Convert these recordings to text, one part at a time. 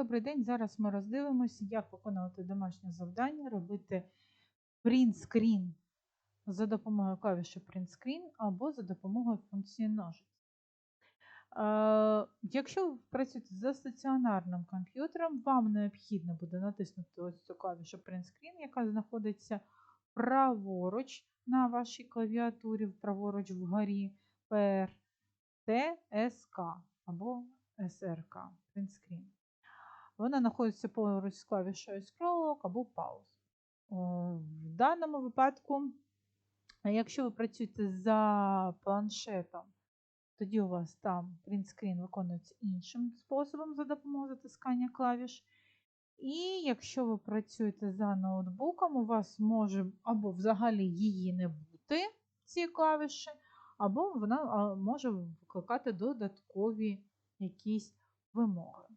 Добрий день. Зараз ми роздивимося, як виконувати домашнє завдання, робити принтскрін за допомогою клавіші принтскрін або за допомогою функції ножиць. Е, Якщо ви працюєте за стаціонарним комп'ютером, вам необхідно буде натиснути ось цю клавішу принтскрін, яка знаходиться праворуч на вашій клавіатурі, праворуч вгорі PRTSK або SRK принтскрін. Вона знаходиться поруч з клавішою Scroll або Pause. В даному випадку, якщо ви працюєте за планшетом, тоді у вас там принтскрін виконується іншим способом за допомогою затискання клавіш. І якщо ви працюєте за ноутбуком, у вас може або взагалі її не бути, ці клавіші, або вона може викликати додаткові якісь вимоги.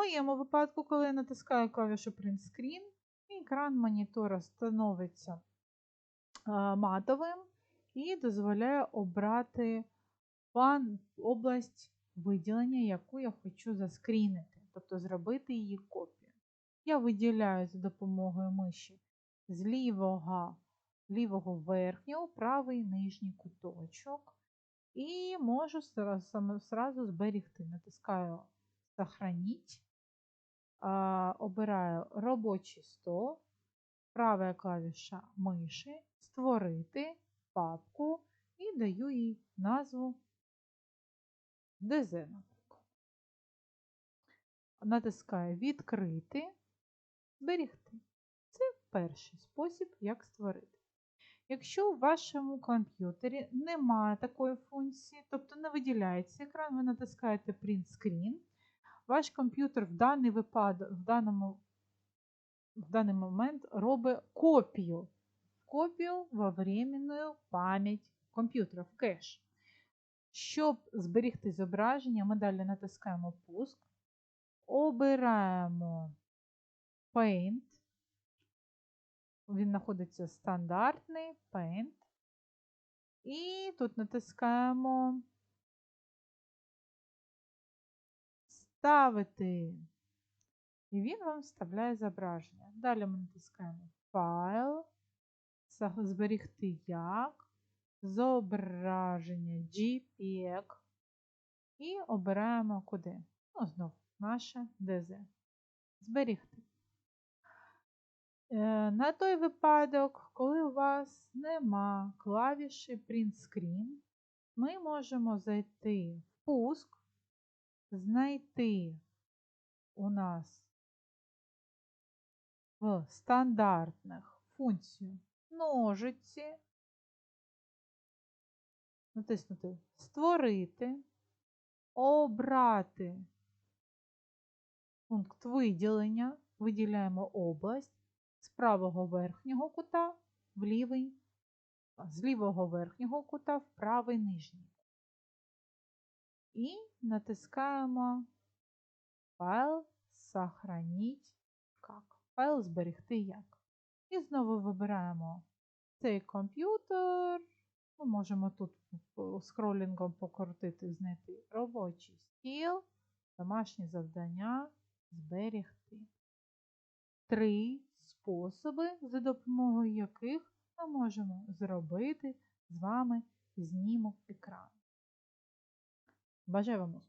Моєму випадку, коли я натискаю клавішу Print Screen, екран монітора становиться матовим і дозволяє обрати область виділення, яку я хочу заскрінити, тобто зробити її копію. Я виділяю за допомогою миші з лівого, лівого верхнього, правий нижній куточок. І можу сразу зберігти. Натискаю Сохранить. Обираю робочий стол, права клавіша миші, створити папку і даю їй назву ДЗ. Натискаю Відкрити, зберігти. Це перший спосіб, як створити. Якщо у вашому комп'ютері немає такої функції, тобто не виділяється екран, ви натискаєте Print Screen, ваш комп'ютер в даний випадок, в даному, в даний момент робить копію. Копію во временну пам'ять комп'ютера в кеш. Щоб зберігти зображення, ми далі натискаємо пуск, обираємо Paint. Він знаходиться стандартний Paint. І тут натискаємо Ставити. І він вам вставляє зображення. Далі ми натискаємо Файл, зберігти як, зображення JPEG і обираємо куди. Ну, знов наше DZ. Зберігти. Е, на той випадок, коли у вас нема клавіші Print Screen, ми можемо зайти в пуск, знайти у нас в стандартних функцію ножиці, натиснути Створити, обрати пункт виділення, виділяємо область з правого верхнього кута в лівий, з лівого верхнього кута в правий нижній. І натискаємо файл сохранить як. Файл зберегти як. І знову вибираємо цей комп'ютер. Ми можемо тут скролінгом покрутити, знайти робочий стіл, домашні завдання, зберегти. Три способи, за допомогою яких ми можемо зробити з вами знімок екрану. vamos